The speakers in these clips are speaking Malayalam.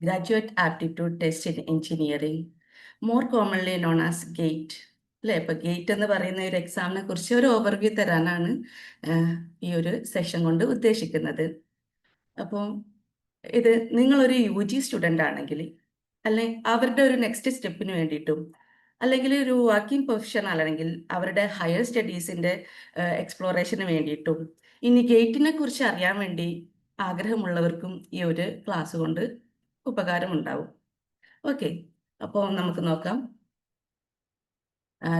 Graduate aptitude test in engineering more commonly known as GATE അല്ലേ? ഇപ്പൊ ഗേറ്റ് എന്ന് പറയുന്ന ഒരു എക്സാമിനെ കുറിച്ച് ഒരു ഓവർവ്യൂ തരാനാണ് ഈ ഒരു സെഷൻ കൊണ്ട് ഉദ്ദേശിക്കുന്നത്. അപ്പോൾ ഇത് നിങ്ങളൊരു യു ജി സ്റ്റുഡന്റ് ആണെങ്കിൽ അല്ലെ അവരുടെ ഒരു നെക്സ്റ്റ് സ്റ്റെപ്പിന് വേണ്ടിയിട്ടും അല്ലെങ്കിൽ ഒരു വർക്കിംഗ് പ്രൊഫഷണൽ അല്ലെങ്കിൽ അവരുടെ ഹയർ സ്റ്റഡീസിന്റെ എക്സ്പ്ലോറേഷന് വേണ്ടിയിട്ടും ഇനി ഗേറ്റിനെ കുറിച്ച് അറിയാൻ വേണ്ടി ആഗ്രഹമുള്ളവർക്കും ഈ ഒരു ക്ലാസ് കൊണ്ട് ഉപകാരമുണ്ടാവും. ഓക്കെ അപ്പോൾ നമുക്ക് നോക്കാം.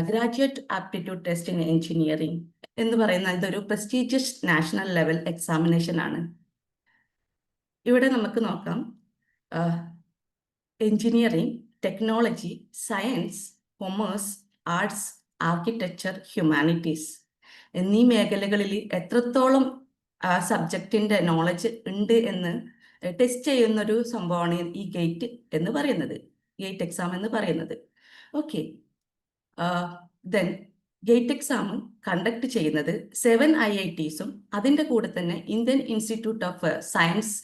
Graduate aptitude test in engineering എന്ന് പറയുന്ന ഇതൊരു പ്രസ്റ്റീജിയസ് നാഷണൽ ലെവൽ എക്സാമിനേഷൻ ആണ്. ഇവിടെ നമുക്ക് നോക്കാം. Engineering technology science commerce arts architecture humanities എന്നീ മേഖലകളിൽ എത്രത്തോളം സബ്ജക്റ്റിന്റെ സബ്ജക്റ്റിന്റെ നോളജ് ഉണ്ട് എന്ന് ടെസ്റ്റ് ചെയ്യുന്ന ഒരു സംഭവമാണ് ഈ ഗേറ്റ് എന്ന് പറയുന്നത്. ഗേറ്റ് എക്സാം എന്ന് പറയുന്നത്. Okay then GATE exam conduct ചെയ്യുന്നത് സെവൻ ഐ ഐ ടീസും അതിന്റെ കൂടെ തന്നെ ഇന്ത്യൻ ഇൻസ്റ്റിറ്റ്യൂട്ട് ഓഫ് സയൻസ്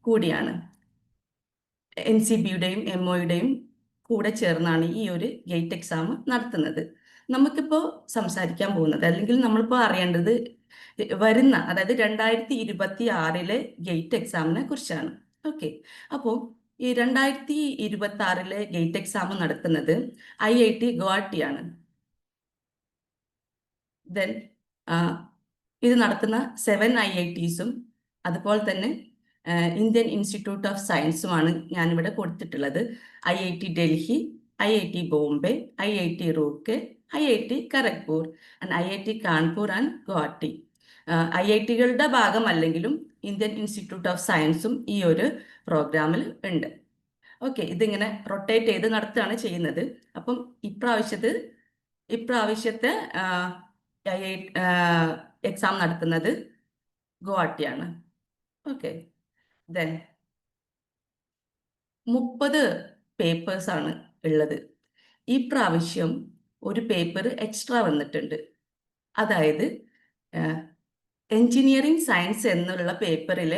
കൂടിയാണ്. എൻ സി ബിയുടെയും എം ഒയുടെയും കൂടെ ചേർന്നാണ് ഈ ഒരു ഗേറ്റ് എക്സാം നടത്തുന്നത്. നമുക്കിപ്പോൾ സംസാരിക്കാൻ പോകുന്നത് അല്ലെങ്കിൽ നമ്മളിപ്പോൾ അറിയേണ്ടത് വരുന്ന അതായത് രണ്ടായിരത്തി ഇരുപത്തി ആറിലെ ഗേറ്റ് എക്സാമിനെ കുറിച്ചാണ്. ഓക്കെ അപ്പോൾ ഈ രണ്ടായിരത്തി ഇരുപത്തി ആറിലെ ഗേറ്റ് എക്സാം നടക്കുന്നത് ഐ ഐ ടി ഗുവാഹട്ടിയാണ് ദെൻ ഇത് നടത്തുന്ന സെവൻ ഐ ഐ ടീസും അതുപോലെ തന്നെ ഇന്ത്യൻ ഇൻസ്റ്റിറ്റ്യൂട്ട് ഓഫ് സയൻസുമാണ് ഞാനിവിടെ കൊടുത്തിട്ടുള്ളത്. I I T Delhi I I T Bombay I I T Roorkee I I T Kharagpur and I I T Kanpur and Guwahati I I ടികളുടെ ഭാഗമല്ലെങ്കിലും ഇന്ത്യൻ ഇൻസ്റ്റിറ്റ്യൂട്ട് ഓഫ് സയൻസും ഈ ഒരു പ്രോഗ്രാമിൽ ഉണ്ട്. ഓക്കെ ഇതിങ്ങനെ റൊട്ടേറ്റ് ചെയ്ത് നടത്തുകയാണ് ചെയ്യുന്നത്. അപ്പം ഇപ്രാവശ്യത്ത് ഇപ്രാവശ്യത്തെ ഐ ഐ എക്സാം നടത്തുന്നത് ഗുവാഹട്ടിയാണ്. ഓക്കെ ദെൻ മുപ്പത് പേപ്പേഴ്സാണ് ഉള്ളത്. ഈ പ്രാവശ്യം ഒരു പേപ്പർ എക്സ്ട്രാ വന്നിട്ടുണ്ട്. അതായത് എഞ്ചിനീയറിംഗ് സയൻസ് എന്നുള്ള പേപ്പറിൽ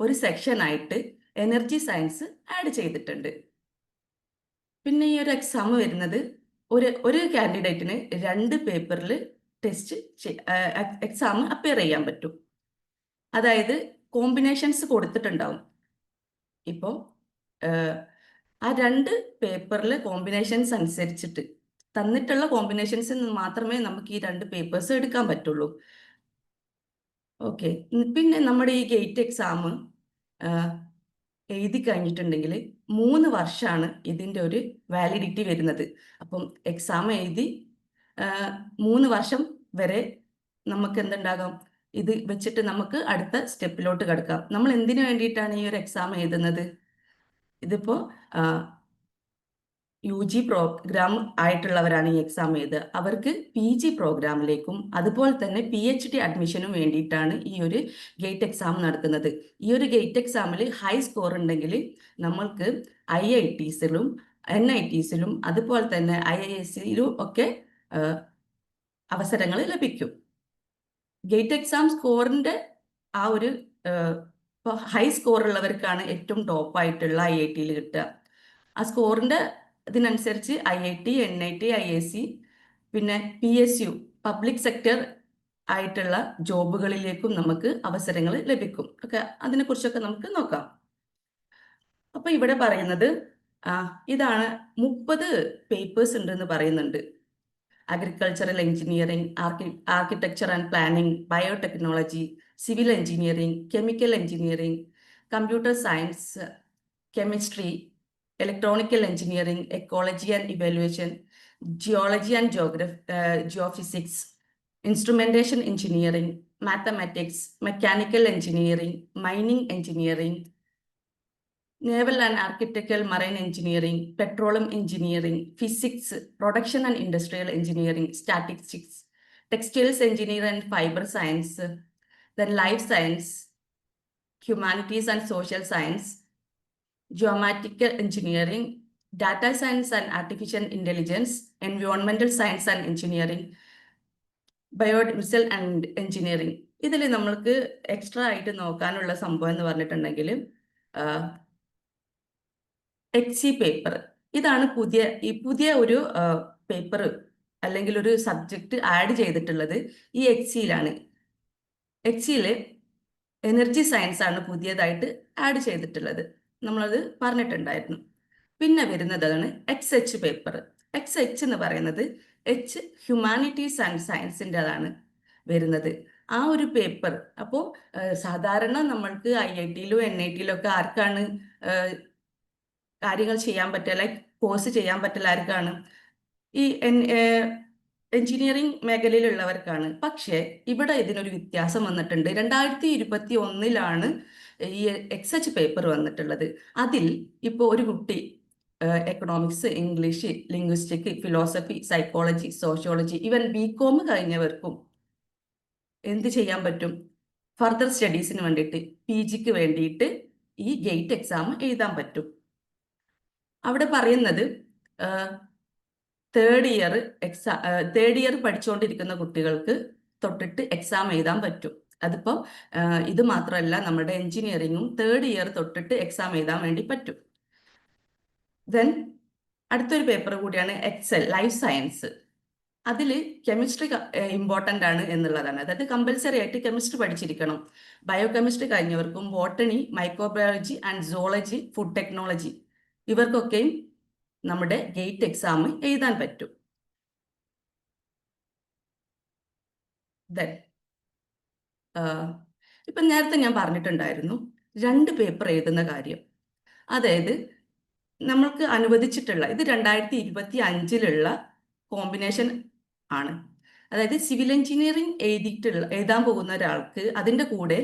ഒരു സെക്ഷൻ ആയിട്ട് എനർജി സയൻസ് ആഡ് ചെയ്തിട്ടുണ്ട്. പിന്നെ ഈ ഒരു എക്സാം വരുന്നത് ഒരു ഒരു കാൻഡിഡേറ്റിന് രണ്ട് പേപ്പറിൽ ടെസ്റ്റ് എക്സാം അപ്പിയർ ചെയ്യാൻ പറ്റും. അതായത് കോമ്പിനേഷൻസ് കൊടുത്തിട്ടുണ്ടാവും. ഇപ്പോൾ ആ രണ്ട് പേപ്പറിൽ കോമ്പിനേഷൻസ് അനുസരിച്ചിട്ട് തന്നിട്ടുള്ള കോമ്പിനേഷൻസ് മാത്രമേ നമുക്ക് ഈ രണ്ട് പേപ്പേഴ്സ് എടുക്കാൻ പറ്റുള്ളൂ. ഓക്കെ പിന്നെ നമ്മുടെ ഈ ഗേറ്റ് എക്സാം എഴുതി കഴിഞ്ഞിട്ടുണ്ടെങ്കിൽ മൂന്ന് വർഷമാണ് ഇതിന്റെ ഒരു വാലിഡിറ്റി വരുന്നത്. അപ്പം എക്സാം എഴുതി മൂന്ന് വർഷം വരെ നമുക്ക് എന്തുണ്ടാകാം? ഇത് വെച്ചിട്ട് നമുക്ക് അടുത്ത സ്റ്റെപ്പിലോട്ട് കിടക്കാം. നമ്മൾ എന്തിനു വേണ്ടിയിട്ടാണ് ഈ ഒരു എക്സാം എഴുതുന്നത്? ഇതിപ്പോൾ യു ജി പ്രോഗ്രാം ആയിട്ടുള്ളവരാണ് ഈ എക്സാം ചെയ്ത് അവർക്ക് പി ജി പ്രോഗ്രാമിലേക്കും അതുപോലെ തന്നെ പി എച്ച് ഡി അഡ്മിഷനും വേണ്ടിയിട്ടാണ് ഈ ഒരു ഗേറ്റ് എക്സാം നടക്കുന്നത് ഈ ഒരു ഗേറ്റ് എക്സാമിൽ ഹൈ സ്കോർ ഉണ്ടെങ്കിൽ നമ്മൾക്ക് ഐ ഐ ടീസിലും എൻ ഐ ടീസിലും അതുപോലെ തന്നെ ഐ ഐ എസ് സിയിലും ഒക്കെ അവസരങ്ങൾ ലഭിക്കും. ഗേറ്റ് എക്സാം സ്കോറിന്റെ ആ ഒരു ഹൈ സ്കോർ ഉള്ളവർക്കാണ് ഏറ്റവും ടോപ്പായിട്ടുള്ള ഐ ഐ ടിയിൽ കിട്ടുക. ആ സ്കോറിന്റെ ഇതിനനുസരിച്ച് I I T N I T I S C പിന്നെ P S U public sector ആയിട്ടുള്ള ജോബുകളിലേക്കും നമുക്ക് അവസരങ്ങൾ ലഭിക്കും. ഒക്കെ അതിനെക്കുറിച്ചൊക്കെ നമുക്ക് നോക്കാം. അപ്പൊ ഇവിടെ പറയുന്നത് ഇതാണ് മുപ്പത് പേപ്പേഴ്സ് ഉണ്ടെന്ന് പറയുന്നുണ്ട്. Agricultural engineering archi architecture and planning biotechnology civil engineering chemical engineering computer science chemistry electronical engineering, ecology and evaluation, geology and uh, geophysics, instrumentation engineering, mathematics, mechanical engineering, mining engineering, naval and architectural marine engineering, petroleum engineering, physics, production and industrial engineering, statistics, textiles engineering and fiber science, then life science, humanities and social science, geomatical engineering, data science and artificial intelligence, environmental science and engineering, biodiesel and engineering. ഇതിൽ നമ്മൾക്ക് എക്സ്ട്രാ ആയിട്ട് നോക്കാനുള്ള സംഭവം എന്ന് പറഞ്ഞിട്ടുണ്ടെങ്കിൽ എക്സി പേപ്പർ ഇതാണ് പുതിയ ഈ പുതിയ ഒരു പേപ്പർ അല്ലെങ്കിൽ ഒരു സബ്ജക്റ്റ് ആഡ് ചെയ്തിട്ടുള്ളത് ഈ എക്സിയിലാണ് എക്സിയിൽ എനർജി സയൻസ് ആണ് പുതിയതായിട്ട് ആഡ് ചെയ്തിട്ടുള്ളത്. നമ്മളത് പറഞ്ഞിട്ടുണ്ടായിരുന്നു. പിന്നെ വരുന്നതാണ് X H paper X H എന്ന് പറയുന്നത് എച്ച് ഹ്യൂമാനിറ്റീസ് ആൻഡ് സയൻസിന്റെതാണ് വരുന്നത്. ആ ഒരു പേപ്പർ അപ്പോൾ സാധാരണ നമ്മൾക്ക് ഐ ഐ ടിയിലും എൻ ഐ ടിയിലും ഒക്കെ ആർക്കാണ് കാര്യങ്ങൾ ചെയ്യാൻ പറ്റുക ലൈക്ക് കോഴ്സ് ചെയ്യാൻ പറ്റില്ല ആർക്കാണ്? ഈ എൻ എഞ്ചിനീയറിംഗ് മേഖലയിലുള്ളവർക്കാണ്. പക്ഷേ ഇവിടെ ഇതിനൊരു വ്യത്യാസം വന്നിട്ടുണ്ട്. രണ്ടായിരത്തി ഇരുപത്തി ഒന്നിലാണ് ഈ എക്സ് എച്ച് പേപ്പർ വന്നിട്ടുള്ളത്. അതിൽ ഇപ്പോൾ ഒരു കുട്ടി economics English linguistic philosophy psychology sociology even B com കഴിഞ്ഞവർക്കും എന്ത് ചെയ്യാൻ പറ്റും? ഫർദർ സ്റ്റഡീസിന് വേണ്ടിയിട്ട് പി ജിക്ക് വേണ്ടിയിട്ട് ഈ ഗേറ്റ് എക്സാം എഴുതാൻ പറ്റും. അവിടെ പറയുന്നത് third year exam third year പഠിച്ചുകൊണ്ടിരിക്കുന്ന കുട്ടികൾക്ക് തൊട്ടിട്ട് എക്സാം എഴുതാൻ പറ്റും. അതിപ്പോൾ ഇത് മാത്രമല്ല നമ്മുടെ എഞ്ചിനീയറിങ്ങും തേർഡ് ഇയർ തൊട്ടിട്ട് എക്സാം എഴുതാൻ വേണ്ടി പറ്റും. ദെൻ അടുത്തൊരു പേപ്പർ കൂടിയാണ് എക്സൽ ലൈഫ് സയൻസ് അതിൽ കെമിസ്ട്രി ഇമ്പോർട്ടന്റ് ആണ് എന്നുള്ളതാണ്. അതായത് കമ്പൽസറി ആയിട്ട് കെമിസ്ട്രി പഠിച്ചിരിക്കണം. Bio chemistry കഴിഞ്ഞവർക്കും botany microbiology and zoology food technology ഇവർക്കൊക്കെയും നമ്മുടെ ഗേറ്റ് എക്സാം എഴുതാൻ പറ്റും. ഇപ്പം നേരത്തെ ഞാൻ പറഞ്ഞിട്ടുണ്ടായിരുന്നു രണ്ട് പേപ്പർ എഴുതുന്ന കാര്യം. അതായത് നമ്മൾക്ക് അനുവദിച്ചിട്ടുള്ള ഇത് രണ്ടായിരത്തി ഇരുപത്തി അഞ്ചിലുള്ള കോമ്പിനേഷൻ ആണ്. അതായത് സിവിൽ എഞ്ചിനീയറിംഗ് എഴുതിയിട്ടുള്ള എഴുതാൻ പോകുന്ന ഒരാൾക്ക് അതിന്റെ കൂടെ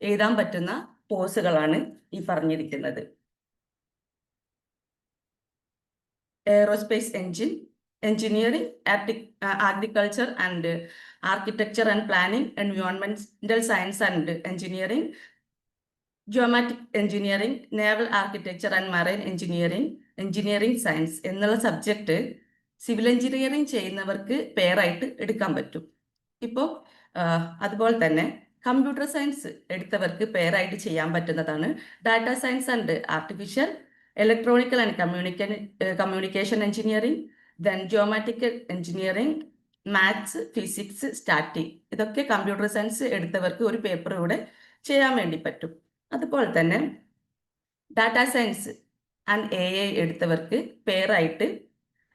എഴുതാൻ പറ്റുന്ന കോഴ്സുകളാണ് ഈ പറഞ്ഞിരിക്കുന്നത്. Aerospace engine engineering agriculture and architecture and planning എൻവയോൺമെന്റൽ science and engineering geomatic engineering naval architecture and marine engineering engineering science എന്നുള്ള സബ്ജക്റ്റ് സിവിൽ എഞ്ചിനീയറിംഗ് ചെയ്യുന്നവർക്ക് പെയറായിട്ട് എടുക്കാൻ പറ്റും. ഇപ്പോൾ അതുപോലെ തന്നെ കമ്പ്യൂട്ടർ സയൻസ് എടുത്തവർക്ക് പെയറായിട്ട് ചെയ്യാൻ പറ്റുന്നതാണ്. Data science and artificial electronics and communication communication engineering then geomatics engineering maths physics static ഇതൊക്കെ കമ്പ്യൂട്ടർ സയൻസ് എടുത്തവർക്ക് ഒരു പേപ്പറിലൂടെ ചെയ്യാൻ വേണ്ടി പറ്റും. അതുപോലെ തന്നെ data science and A I എടുത്തവർക്ക് പെയറായിട്ട്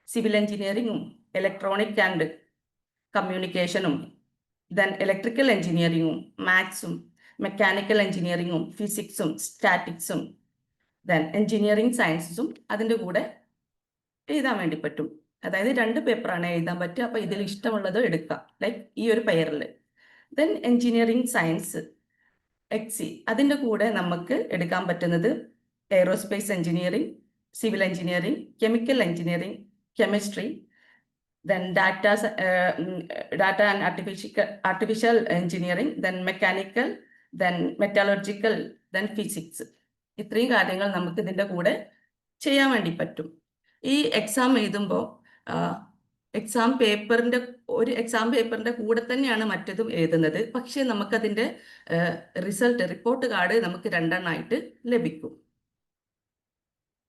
സിവിൽ എഞ്ചിനീയറിങ്ങും ഇലക്ട്രോണിക് ആൻഡ് കമ്മ്യൂണിക്കേഷനും ദെൻ ഇലക്ട്രിക്കൽ എഞ്ചിനീയറിങ്ങും മാത്സും മെക്കാനിക്കൽ എഞ്ചിനീയറിങ്ങും ഫിസിക്സും സ്റ്റാറ്റിക്സും ദെൻ എഞ്ചിനീയറിംഗ് സയൻസസും അതിന്റെ കൂടെ എഴുതാൻ വേണ്ടി പറ്റും. അതായത് രണ്ട് പേപ്പറാണ് എഴുതാൻ പറ്റുക. അപ്പോൾ ഇതിൽ ഇഷ്ടമുള്ളത് എടുക്കാം ലൈക്ക് ഈ ഒരു പെയറിൽ ദെൻ എഞ്ചിനീയറിംഗ് സയൻസ് എക്സി അതിന്റെ കൂടെ നമുക്ക് എടുക്കാൻ പറ്റുന്നത് aerospace engineering civil engineering chemical engineering chemistry then data data and artificial artificial engineering then mechanical then metallurgical then physics ഇത്രയും കാര്യങ്ങൾ നമുക്ക് ഇതിന്റെ കൂടെ ചെയ്യാൻ വേണ്ടി പറ്റും. ഈ എക്സാം എഴുതുമ്പോൾ എക്സാം പേപ്പറിന്റെ ഒരു എക്സാം പേപ്പറിന്റെ കൂടെ തന്നെയാണ് മറ്റതും എഴുതുന്നത്. പക്ഷേ നമുക്കതിന്റെ റിസൾട്ട് റിപ്പോർട്ട് കാർഡ് നമുക്ക് രണ്ടെണ്ണമായിട്ട് ലഭിക്കും.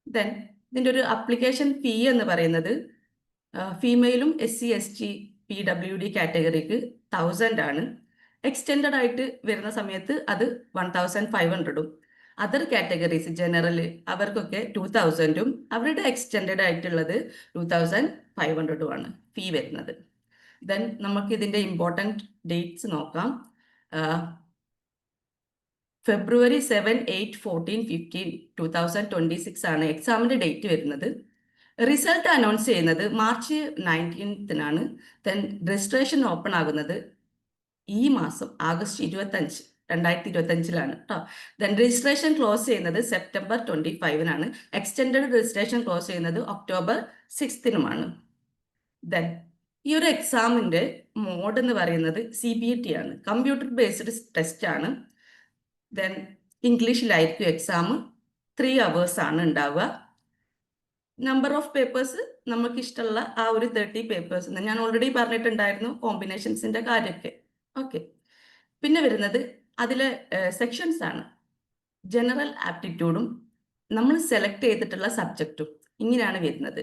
ദെൻ ഇതിന്റെ ഒരു അപ്ലിക്കേഷൻ ഫീ എന്ന് പറയുന്നത് ഫീമെയിലും S C S T P W D കാറ്റഗറിക്ക് thousand ആണ്. എക്സ്റ്റെൻഡ് ആയിട്ട് വരുന്ന സമയത്ത് അത് വൺ തൗസൻഡ് ഫൈവ് ഹൺഡ്രഡും അതർ കാറ്റഗറീസ് ജനറൽ അവർക്കൊക്കെ ടു തൗസൻഡും അവരുടെ എക്സ്റ്റെൻഡ് ആയിട്ടുള്ളത് ടു തൗസൻഡ് ഫൈവ് ഹൺഡ്രഡും ആണ് ഫീ വരുന്നത്. ദെൻ നമുക്ക് ഇതിന്റെ ഇമ്പോർട്ടന്റ് ഡേറ്റ്സ് നോക്കാം. February seven eight fourteen fifteen two thousand twenty six ആണ് എക്സാമിന്റെ ഡേറ്റ് വരുന്നത്. റിസൾട്ട് അനൗൺസ് ചെയ്യുന്നത് മാർച്ച് നയന്റീൻത്തിനാണ് ദെൻ രജിസ്ട്രേഷൻ ഓപ്പൺ ആകുന്നത് ഈ മാസം ആഗസ്റ്റ് ഇരുപത്തഞ്ച്. രണ്ടായിരത്തി ഇരുപത്തഞ്ചിലാണ് കേട്ടോ ദെൻ രജിസ്ട്രേഷൻ ക്ലോസ് ചെയ്യുന്നത് സെപ്റ്റംബർ ട്വന്റി ഫൈവിനാണ് എക്സ്റ്റെൻഡ് രജിസ്ട്രേഷൻ ക്ലോസ് ചെയ്യുന്നത് ഒക്ടോബർ സിക്സ്തിനുമാണ് ദെൻ ഈ ഒരു എക്സാമിന്റെ മോഡ് എന്ന് പറയുന്നത് സി ബി ടി ആണ്. കമ്പ്യൂട്ടർ ബേസ്ഡ് ടെസ്റ്റ് ആണ്. ദെൻ ഇംഗ്ലീഷിലായിരിക്കും എക്സാം ത്രീ അവേഴ്സ് ആണ് ഉണ്ടാവുക. നമ്പർ ഓഫ് പേപ്പേഴ്സ് നമുക്ക് ഇഷ്ടമുള്ള ആ ഒരു തേർട്ടി പേപ്പേഴ്സ് ഞാൻ ഓൾറെഡി പറഞ്ഞിട്ടുണ്ടായിരുന്നു കോമ്പിനേഷൻസിന്റെ കാര്യമൊക്കെ. ഓക്കെ പിന്നെ വരുന്നത് അതിലെ സെക്ഷൻസ് ആണ്. ജനറൽ ആപ്റ്റിറ്റ്യൂഡും നമ്മൾ സെലക്ട് ചെയ്തിട്ടുള്ള സബ്ജക്റ്റും ഇങ്ങനെയാണ് വരുന്നത്.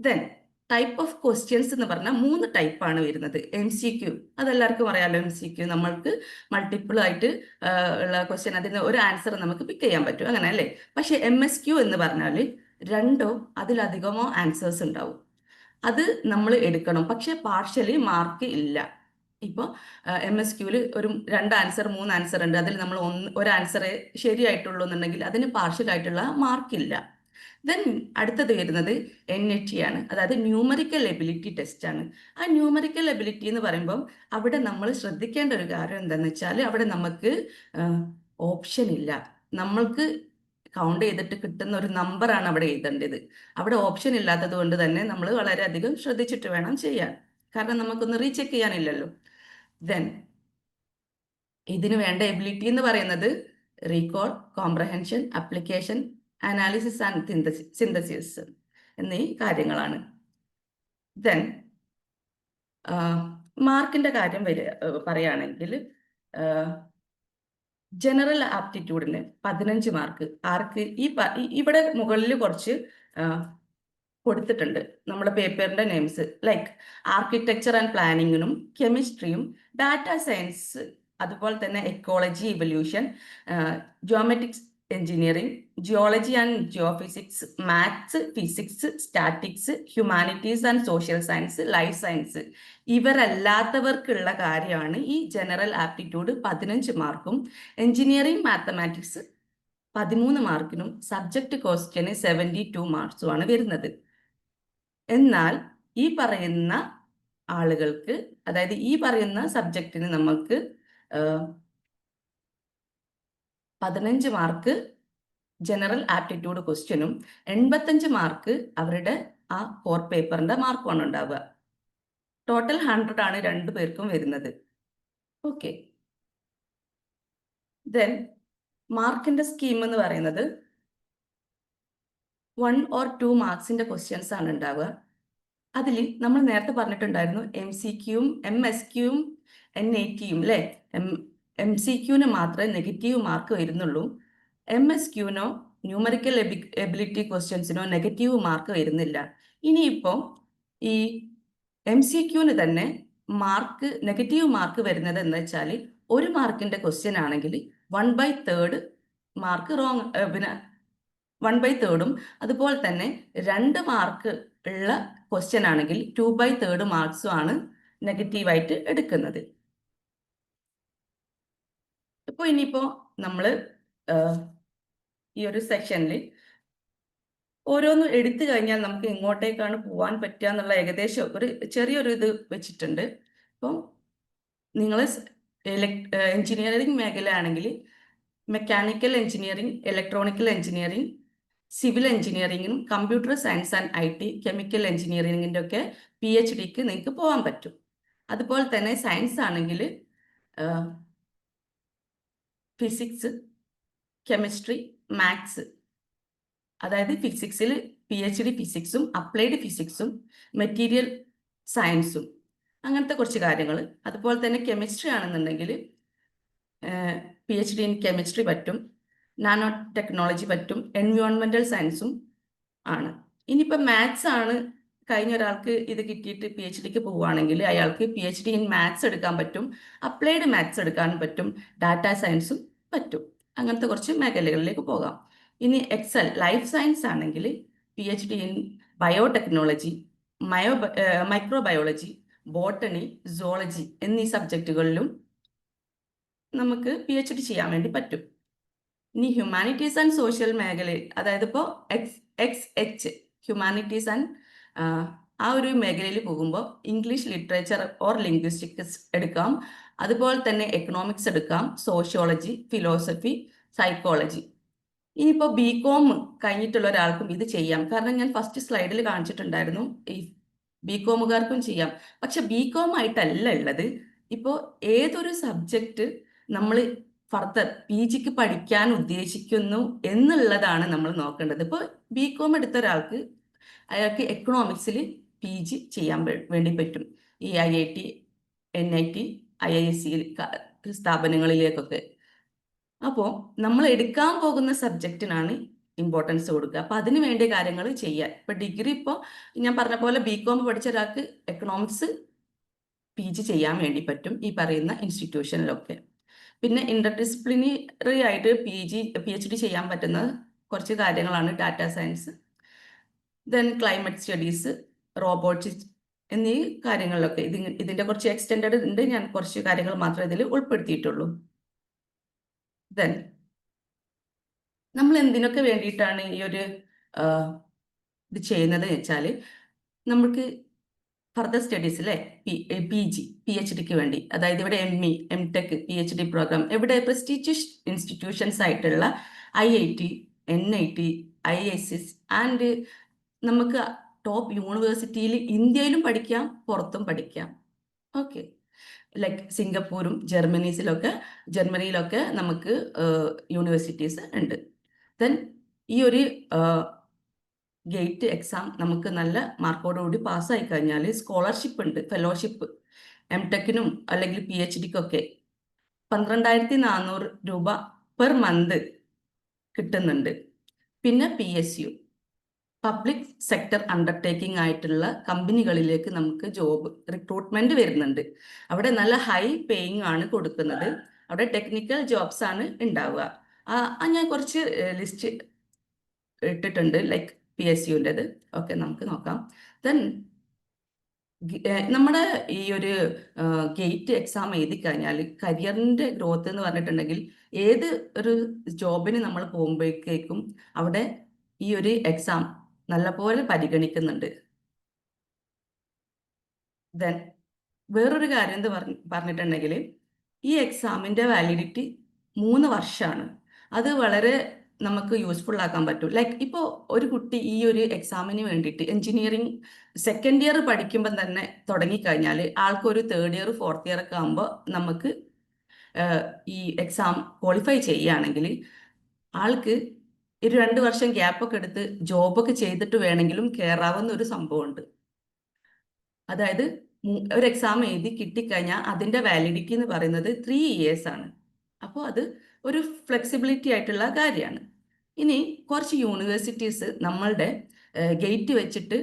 ദെൻ ടൈപ്പ് ഓഫ് ക്വസ്റ്റ്യൻസ് എന്ന് പറഞ്ഞാൽ മൂന്ന് ടൈപ്പാണ് വരുന്നത്. എം സി ക്യു അതെല്ലാവർക്കും അറിയാമല്ലോ എം സി ക്യു നമ്മൾക്ക് മൾട്ടിപ്പിൾ ആയിട്ട് ഉള്ള ക്വസ്റ്റ്യൻ അതിന് ഒരു ആൻസർ നമുക്ക് പിക്ക് ചെയ്യാൻ പറ്റും. അങ്ങനെ അല്ലേ? പക്ഷെ എം എസ് ക്യു എന്ന് പറഞ്ഞാൽ രണ്ടോ അതിലധികമോ ആൻസേഴ്സ് ഉണ്ടാവും. അത് നമ്മൾ എടുക്കണം. പക്ഷെ പാർഷ്യലി മാർക്ക് ഇല്ല. ഇപ്പോൾ എം എസ് ക്യൂവിൽ ഒരു രണ്ട് ആൻസർ മൂന്ന് ആൻസർ ഉണ്ട്. അതിൽ നമ്മൾ ഒന്ന് ഒരു ആൻസറേ ശരിയായിട്ടുള്ളൂ എന്നുണ്ടെങ്കിൽ അതിന് പാർഷ്യൽ ആയിട്ടുള്ള മാർക്കില്ല ദെൻ അടുത്തത് വരുന്നത് എൻ എ ടി ആണ്. അതായത് ന്യൂമറിക്കൽ എബിലിറ്റി ടെസ്റ്റ് ആണ്. ആ ന്യൂമറിക്കൽ എബിലിറ്റി എന്ന് പറയുമ്പോൾ അവിടെ നമ്മൾ ശ്രദ്ധിക്കേണ്ട ഒരു കാര്യം എന്താണെന്ന് വെച്ചാൽ അവിടെ നമുക്ക് ഓപ്ഷൻ ഇല്ല. നമ്മൾക്ക് കൗണ്ട് ചെയ്തിട്ട് കിട്ടുന്ന ഒരു നമ്പറാണ് അവിടെ എഴുതേണ്ടത്. അവിടെ ഓപ്ഷൻ ഇല്ലാത്തത് കൊണ്ട് തന്നെ നമ്മൾ വളരെയധികം ശ്രദ്ധിച്ചിട്ട് വേണം ചെയ്യാൻ. കാരണം നമുക്കൊന്ന് റീചെക്ക് ചെയ്യാനില്ലല്ലോ. ദെൻ ഇതിന് വേണ്ട എബിലിറ്റി എന്ന് പറയുന്നത് recall comprehension application analysis and synthesis എന്നീ കാര്യങ്ങളാണ്. ദെൻ മാർക്കിന്റെ കാര്യം വരിക പറയുകയാണെങ്കിൽ ജനറൽ ആപ്റ്റിറ്റ്യൂഡിന് പതിനഞ്ച് മാർക്ക് ആർക്ക്? ഈ ഇവിടെ മുകളിൽ കുറച്ച് കൊടുത്തിട്ടുണ്ട്. നമ്മുടെ പേപ്പറിന്റെ നെയിംസ് ലൈക്ക് ആർക്കിടെക്ചർ ആൻഡ് പ്ലാനിങ്ങിനും കെമിസ്ട്രിയും ഡാറ്റ സയൻസ് അതുപോലെ തന്നെ ecology evolution geomatics engineering geology and geophysics maths physics statistics humanities and social science life science ഇവരല്ലാത്തവർക്കുള്ള കാര്യമാണ് ഈ ജനറൽ ആപ്റ്റിറ്റ്യൂഡ് പതിനഞ്ച് മാർക്കും എഞ്ചിനീയറിംഗ് മാത്തമാറ്റിക്സ് പതിമൂന്ന് മാർക്കിനും സബ്ജക്ട് ക്വസ്റ്റ്യന് സെവന്റി ടു മാർക്സുമാണ് വരുന്നത്. എന്നാൽ ഈ പറയുന്ന ആളുകൾക്ക് അതായത് ഈ പറയുന്ന സബ്ജക്റ്റിന് നമുക്ക് പതിനഞ്ച് മാർക്ക് ജനറൽ ആപ്റ്റിറ്റ്യൂഡ് ക്വസ്റ്റ്യനും എൺപത്തഞ്ച് മാർക്ക് അവരുടെ ആ കോർ പേപ്പറിന്റെ മാർക്കുമാണ് ഉണ്ടാവുക. ടോട്ടൽ ഹൺഡ്രഡ് ആണ് രണ്ടു പേർക്കും വരുന്നത്. ഓക്കെ ദെൻ മാർക്കിന്റെ സ്കീം എന്ന് പറയുന്നത് വൺ ഓർ ടു മാർക്സിന്റെ ക്വസ്റ്റ്യൻസ് ആണ് ഉണ്ടാവുക. അതിൽ നമ്മൾ നേരത്തെ പറഞ്ഞിട്ടുണ്ടായിരുന്നു എം സി ക്യൂവും എം എസ് ക്യൂവും എൻ എ ടിയും അല്ലേ എം എം സി ക്യൂവിന് മാത്രമേ നെഗറ്റീവ് മാർക്ക് വരുന്നുള്ളൂ. എം എസ് ക്യൂവിനോ ന്യൂമറിക്കൽ എബിലിറ്റി ക്വസ്റ്റ്യൻസിനോ നെഗറ്റീവ് മാർക്ക് വരുന്നില്ല. ഇനിയിപ്പോൾ ഈ എം സി ക്യൂവിന് തന്നെ മാർക്ക് നെഗറ്റീവ് മാർക്ക് വരുന്നത് എന്ന് വെച്ചാൽ ഒരു മാർക്കിന്റെ ക്വസ്റ്റ്യൻ ആണെങ്കിൽ one by third mark wrong പിന്നെ വൺ ബൈ തേർഡും അതുപോലെ തന്നെ രണ്ട് മാർക്ക് ഉള്ള ക്വസ്റ്റ്യൻ ആണെങ്കിൽ ടു ബൈ തേർഡ് മാർക്സും ആണ് നെഗറ്റീവായിട്ട് എടുക്കുന്നത്. ഇപ്പോൾ ഇനിയിപ്പോൾ നമ്മൾ ഈ ഒരു സെക്ഷനിൽ ഓരോന്നും എടുത്തു കഴിഞ്ഞാൽ നമുക്ക് എങ്ങോട്ടേക്കാണ് പോകാൻ പറ്റുക എന്നുള്ള ഏകദേശം ഒരു ചെറിയൊരു ഇത് വെച്ചിട്ടുണ്ട്. അപ്പം നിങ്ങൾ എഞ്ചിനീയറിംഗ് മേഖല ആണെങ്കിൽ mechanical engineering electronical engineering civil എഞ്ചിനീയറിംഗിനും computer science and I T chemical എഞ്ചിനീയറിംഗിന്റെ ഒക്കെ പി എച്ച് ഡിക്ക് നിങ്ങൾക്ക് പോകാൻ പറ്റും. അതുപോലെ തന്നെ സയൻസ് ആണെങ്കിൽ ഫിസിക്സ് കെമിസ്ട്രി മാത്സ്. അതായത് ഫിസിക്സിൽ പി എച്ച് ഡി ഫിസിക്സും അപ്ലൈഡ് ഫിസിക്സും മെറ്റീരിയൽ സയൻസും അങ്ങനത്തെ കുറച്ച് കാര്യങ്ങൾ. അതുപോലെ തന്നെ കെമിസ്ട്രി ആണെന്നുണ്ടെങ്കിൽ P H D in chemistry പറ്റും. നാനോ ടെക്നോളജി പറ്റും. എൻവയോൺമെന്റൽ സയൻസും ആണ്. ഇനിയിപ്പോൾ മാത്സ് ആണ്. കഴിഞ്ഞ ഒരാൾക്ക് ഇത് കിട്ടിയിട്ട് പി എച്ച് ഡിക്ക് പോവുകയാണെങ്കിൽ അയാൾക്ക് P H D in maths എടുക്കാൻ പറ്റും. അപ്ലൈഡ് മാത്സ് എടുക്കാൻ പറ്റും. ഡാറ്റ സയൻസും പറ്റും. അങ്ങനത്തെ കുറച്ച് മേഖലകളിലേക്ക് പോകാം. ഇനി എക്സൽ ലൈഫ് സയൻസ് ആണെങ്കിൽ P H D in biotechnology Mayo microbiology botany zoology എന്നീ സബ്ജക്റ്റുകളിലും നമുക്ക് പി എച്ച് ഡി ചെയ്യാൻ വേണ്ടി പറ്റും. ഇനി ഹ്യൂമാനിറ്റീസ് ആൻഡ് സോഷ്യൽ മേഖലയിൽ അതായത് ഇപ്പോൾ X X H humanities and ആ ഒരു മേഖലയിൽ പോകുമ്പോൾ ഇംഗ്ലീഷ് ലിറ്ററേച്ചർ ഓർ ലിംഗ്വിസ്റ്റിക്സ് എടുക്കാം. അതുപോലെ തന്നെ എക്കണോമിക്സ് എടുക്കാം. സോഷ്യോളജി ഫിലോസഫി സൈക്കോളജി ഇനിയിപ്പോൾ ബി കോം കഴിഞ്ഞിട്ടുള്ള ഒരാൾക്കും ഇത് ചെയ്യാം. കാരണം ഞാൻ ഫസ്റ്റ് സ്ലൈഡിൽ കാണിച്ചിട്ടുണ്ടായിരുന്നു. ഈ ബി കോമുകാർക്കും ചെയ്യാം. പക്ഷെ ബി കോം ആയിട്ടല്ല ഉള്ളത്. ഇപ്പോൾ ഏതൊരു സബ്ജക്റ്റ് നമ്മൾ ഫർദർ പി ജിക്ക് പഠിക്കാൻ ഉദ്ദേശിക്കുന്നു എന്നുള്ളതാണ് നമ്മൾ നോക്കേണ്ടത്. ഇപ്പോൾ ബി കോം എടുത്ത ഒരാൾക്ക് അയാൾക്ക് എക്കണോമിക്സിൽ പി ജി ചെയ്യാൻ വേണ്ടി പറ്റും. ഈ I I T N I T I I S C സ്ഥാപനങ്ങളിലേക്കൊക്കെ. അപ്പോൾ നമ്മൾ എടുക്കാൻ പോകുന്ന സബ്ജക്റ്റിനാണ് ഇമ്പോർട്ടൻസ് കൊടുക്കുക. അപ്പൊ അതിന് വേണ്ടിയ കാര്യങ്ങൾ ചെയ്യുക ഇപ്പൊ ഡിഗ്രി ഇപ്പോൾ ഞാൻ പറഞ്ഞ പോലെ ബി കോം പഠിച്ച ഒരാൾക്ക് എക്കണോമിക്സ് പി ജി ചെയ്യാൻ വേണ്ടി പറ്റും ഈ പറയുന്ന ഇൻസ്റ്റിറ്റ്യൂഷനിലൊക്കെ പിന്നെ ഇന്റർഡിസിപ്ലിനറി ആയിട്ട് P G P H D ചെയ്യാൻ പറ്റുന്ന കുറച്ച് കാര്യങ്ങളാണ് data science then climate studies robotics എന്നീ കാര്യങ്ങളിലൊക്കെ. ഇത് ഇതിന്റെ കുറച്ച് എക്സ്റ്റെൻഡഡ് ഉണ്ട്. ഞാൻ കുറച്ച് കാര്യങ്ങൾ മാത്രമേ ഇതിൽ ഉൾപ്പെടുത്തിയിട്ടുള്ളൂ. ദെൻ നമ്മൾ എന്തിനൊക്കെ വേണ്ടിയിട്ടാണ് ഈ ഒരു ഇത് ചെയ്യുന്നത് വെച്ചാൽ നമുക്ക് ഫർദർ സ്റ്റഡീസ് അല്ലേ പി ജി പി എച്ച് ഡിക്ക് വേണ്ടി അതായത് ഇവിടെ M E M tech P H D program ഇവിടെ പ്രസ്റ്റീജിയസ് ഇൻസ്റ്റിറ്റ്യൂഷൻസ് ആയിട്ടുള്ള I I T N I T I S S and നമുക്ക് ടോപ്പ് യൂണിവേഴ്സിറ്റിയിൽ ഇന്ത്യയിലും പഠിക്കാം പുറത്തും പഠിക്കാം. ഓക്കെ ലൈക്ക് സിംഗപ്പൂരും ജർമ്മനീസിലൊക്കെ ജർമ്മനിയിലൊക്കെ നമുക്ക് യൂണിവേഴ്സിറ്റീസ് ഉണ്ട്. ദെൻ ഈ ഒരു ഗേറ്റ് എക്സാം നമുക്ക് നല്ല മാർക്കോടുകൂടി പാസ്സായി കഴിഞ്ഞാൽ സ്കോളർഷിപ്പ് ഉണ്ട് ഫെലോഷിപ്പ് എം ടെക്കിനും അല്ലെങ്കിൽ പി എച്ച് ഡിക്കൊക്കെ പന്ത്രണ്ടായിരത്തി നാനൂറ് രൂപ പെർ മന്ത് കിട്ടുന്നുണ്ട്. പിന്നെ P S U public sector undertaking ആയിട്ടുള്ള കമ്പനികളിലേക്ക് നമുക്ക് ജോബ് റിക്രൂട്ട്മെന്റ് വരുന്നുണ്ട്. അവിടെ നല്ല ഹൈ പേയിങ് ആണ് കൊടുക്കുന്നത്. അവിടെ ടെക്നിക്കൽ ജോബ്സ് ആണ് ഉണ്ടാവുക. ഞാൻ കുറച്ച് ലിസ്റ്റ് ഇട്ടിട്ടുണ്ട്. ലൈക്ക് പി എസ് യുന്റെത് ഓക്കെ നമുക്ക് നോക്കാം. ദെൻ നമ്മുടെ ഈ ഒരു ഗേറ്റ് എക്സാം എഴുതി കഴിഞ്ഞാൽ കരിയറിന്റെ ഗ്രോത്ത് എന്ന് പറഞ്ഞിട്ടുണ്ടെങ്കിൽ ഏത് ഒരു ജോബിന് നമ്മൾ പോകുമ്പോഴേക്കും അവിടെ ഈ ഒരു എക്സാം നല്ലപോലെ പരിഗണിക്കുന്നുണ്ട്. ദെൻ വേറൊരു കാര്യം എന്ത് പറഞ്ഞിട്ടുണ്ടെങ്കിൽ ഈ എക്സാമിന്റെ വാലിഡിറ്റി മൂന്ന് വർഷമാണ് അത് വളരെ നമുക്ക് യൂസ്ഫുൾ ആക്കാൻ പറ്റും. ലൈക്ക് ഇപ്പോൾ ഒരു കുട്ടി ഈ ഒരു എക്സാമിന് വേണ്ടിയിട്ട് എഞ്ചിനീയറിംഗ് സെക്കൻഡ് ഇയർ പഠിക്കുമ്പോൾ തന്നെ തുടങ്ങിക്കഴിഞ്ഞാൽ ആൾക്കൊരു തേർഡ് ഇയർ ഫോർത്ത് ഇയർ ഒക്കെ ആകുമ്പോൾ നമുക്ക് ഈ എക്സാം ക്വാളിഫൈ ചെയ്യുകയാണെങ്കിൽ ആൾക്ക് ഒരു രണ്ട് വർഷം ഗ്യാപ്പൊക്കെ എടുത്ത് ജോബൊക്കെ ചെയ്തിട്ട് വേണമെങ്കിലും കയറാവുന്ന ഒരു സംഭവമുണ്ട്. അതായത് ഒരു എക്സാം എഴുതി കിട്ടിക്കഴിഞ്ഞാൽ അതിന്റെ വാലിഡിറ്റി എന്ന് പറയുന്നത് ത്രീ ഇയേഴ്സ് ആണ്. അപ്പോൾ അത് ഒരു ഫ്ലെക്സിബിലിറ്റി ആയിട്ടുള്ള കാര്യമാണ്. ഇനി കുറച്ച് യൂണിവേഴ്സിറ്റീസ് നമ്മളുടെ ഗേറ്റ് വെച്ചിട്ട്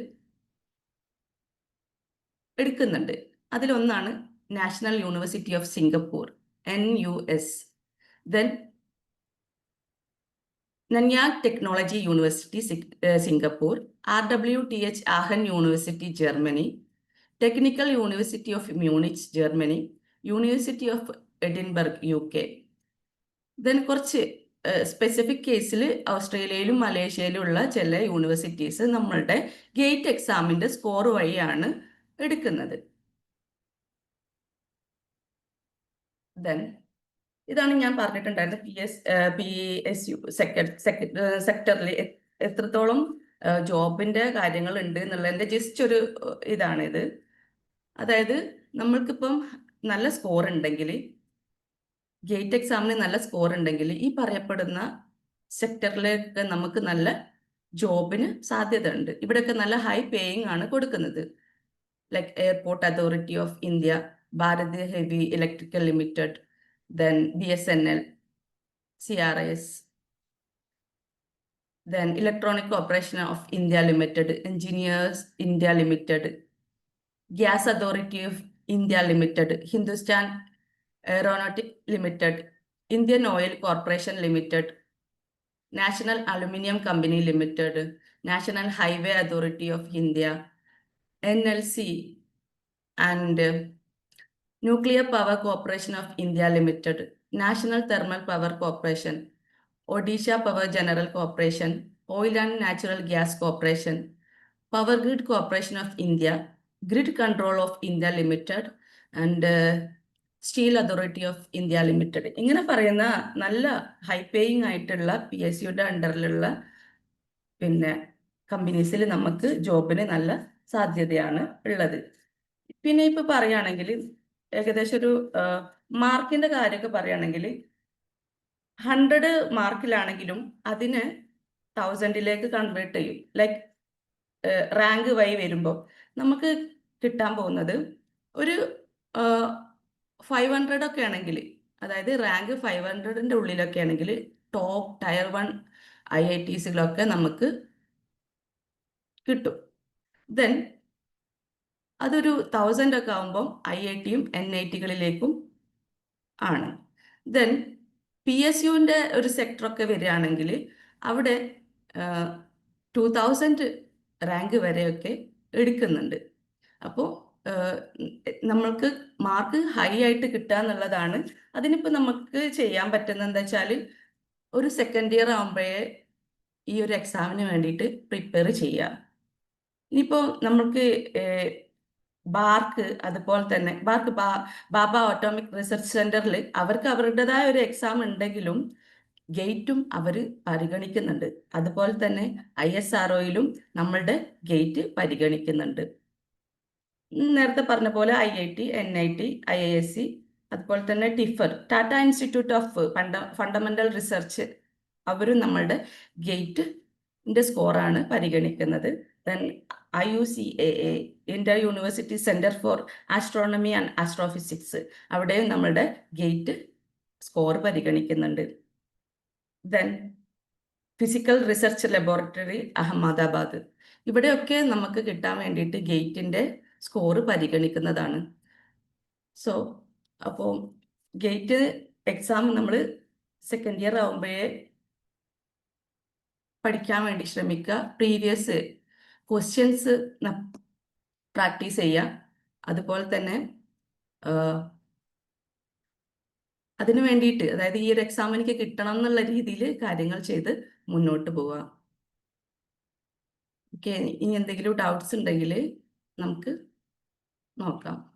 എടുക്കുന്നുണ്ട്. അതിലൊന്നാണ് national university of Singapore N U S then നന്യാഗ് technology university Singapore R W T H Aachen university Germany technical university of Munich Germany university of Edinburgh U K then കുറച്ച് സ്പെസിഫിക് കേസിൽ ഓസ്ട്രേലിയയിലും മലേഷ്യയിലും ഉള്ള ചില യൂണിവേഴ്സിറ്റീസ് നമ്മളുടെ ഗേറ്റ് എക്സാമിന്റെ സ്കോർ വഴിയാണ് എടുക്കുന്നത്. ദെൻ ഇതാണ് ഞാൻ പറഞ്ഞിട്ടുണ്ടായിരുന്നത് P S P S U സെക്ടറിൽ എത്രത്തോളം ജോബിന്റെ കാര്യങ്ങൾ ഉണ്ട് എന്നുള്ളതിന്റെ ജസ്റ്റ് ഒരു ഇതാണിത്. അതായത് നമ്മൾക്കിപ്പം നല്ല സ്കോർ ഉണ്ടെങ്കിൽ ഗേറ്റ് എക്സാമിന് നല്ല സ്കോർ ഉണ്ടെങ്കിൽ ഈ പറയപ്പെടുന്ന സെക്ടറിലൊക്കെ നമുക്ക് നല്ല ജോബിന് സാധ്യത ഉണ്ട് ഇവിടെയൊക്കെ നല്ല ഹൈ പേയിങ് ആണ് കൊടുക്കുന്നത്. Like Airport Authority of India Bharat Heavy Electrical Limited then B S N L C R S then Electronic Corporation of India Limited Engineers India Limited Gas Authority of India Limited Hindustan Aeronautic Limited, Indian Oil Corporation Limited, National Aluminium Company Limited, National Highway Authority of India, NLC, and uh, Nuclear Power Corporation of India Limited, National Thermal Power Corporation, Odisha Power General Corporation, Oil and Natural Gas Corporation, Power Grid Corporation of India, Grid Control of India Limited, and uh, Steel Authority of India Limited. ഇങ്ങനെ പറയുന്ന നല്ല ഹൈ പേയിങ് ആയിട്ടുള്ള പി എസ് സിയുടെ അണ്ടറിലുള്ള പിന്നെ കമ്പനീസിൽ നമുക്ക് ജോബിന് നല്ല സാധ്യതയാണ് ഉള്ളത്. പിന്നെ ഇപ്പൊ പറയുകയാണെങ്കിൽ ഏകദേശം ഒരു മാർക്കിന്റെ കാര്യമൊക്കെ പറയുകയാണെങ്കിൽ ഹൺഡ്രഡ് മാർക്കിലാണെങ്കിലും അതിന് തൗസൻഡിലേക്ക് കൺവേർട്ട് ചെയ്യും. ലൈക്ക് റാങ്ക് വൈ വരുമ്പോൾ നമുക്ക് കിട്ടാൻ പോകുന്നത് ഒരു ഫൈവ് ഹൺഡ്രഡ് ഒക്കെ ആണെങ്കിൽ അതായത് റാങ്ക് ഫൈവ് ഹൺഡ്രഡിന്റെ ഉള്ളിലൊക്കെ ആണെങ്കിൽ top tier one I I ടിസികളൊക്കെ നമുക്ക് കിട്ടും. ദെൻ അതൊരു തൗസൻഡ് ഒക്കെ ആകുമ്പം ഐ ഐ ടിയും എൻ ഐ ടികളിലേക്കും ആണ്. ദെൻ പി എസ് യുവിന്റെ ഒരു സെക്ടറൊക്കെ വരികയാണെങ്കിൽ അവിടെ ടു തൗസൻഡ് റാങ്ക് വരെയൊക്കെ എടുക്കുന്നുണ്ട്. അപ്പോൾ നമ്മൾക്ക് മാർക്ക് ഹൈ ആയിട്ട് കിട്ടുക എന്നുള്ളതാണ്. അതിനിപ്പോൾ നമുക്ക് ചെയ്യാൻ പറ്റുന്ന എന്താ വെച്ചാൽ ഒരു സെക്കൻഡ് ഇയർ ആകുമ്പോഴേ ഈ ഒരു എക്സാമിന് വേണ്ടിയിട്ട് പ്രിപ്പയർ ചെയ്യുക. ഇനിയിപ്പോൾ നമ്മൾക്ക് ബാർക്ക് അതുപോലെ തന്നെ ബാർക്ക് ബാബ ഓട്ടോമിക് റിസർച്ച് സെന്ററിൽ അവർക്ക് അവരുടേതായ ഒരു എക്സാം ഉണ്ടെങ്കിലും ഗേറ്റും അവർ പരിഗണിക്കുന്നുണ്ട്. അതുപോലെ തന്നെ ഐ എസ് ആർ ഒയിലും നമ്മളുടെ ഗേറ്റ് പരിഗണിക്കുന്നുണ്ട്. നേരത്തെ പറഞ്ഞ പോലെ I I T N I T I I S C അതുപോലെ തന്നെ TIFR. Tata institute of Funtouch fundamental research അവരും നമ്മളുടെ ഗേറ്റിന്റെ സ്കോറാണ് പരിഗണിക്കുന്നത്. Then I U C A A inter university centre for astronomy and astrophysics അവിടെയും നമ്മളുടെ ഗേറ്റ് സ്കോർ പരിഗണിക്കുന്നുണ്ട്. Then physical research laboratory Ahmedabad. ഇവിടെയൊക്കെ നമുക്ക് കിട്ടാൻ വേണ്ടിയിട്ട് ഗേറ്റിന്റെ സ്കോർ പരിഗണിക്കുന്നതാണ്. സോ അപ്പോൾ ഗേറ്റ് എക്സാം നമ്മൾ സെക്കൻഡ് ഇയർ ആകുമ്പോഴേ പഠിക്കാൻ വേണ്ടി ശ്രമിക്കുക. പ്രീവിയസ് ക്വസ്റ്റ്യൻസ് പ്രാക്ടീസ് ചെയ്യുക. അതുപോലെ തന്നെ അതിനു വേണ്ടിയിട്ട് അതായത് ഈ ഒരു എക്സാം എനിക്ക് കിട്ടണം എന്നുള്ള രീതിയിൽ കാര്യങ്ങൾ ചെയ്ത് മുന്നോട്ട് പോവുക. ഓക്കെ ഇനി എന്തെങ്കിലും ഡൗട്ട്സ് ഉണ്ടെങ്കിൽ നമുക്ക് നോക്കാം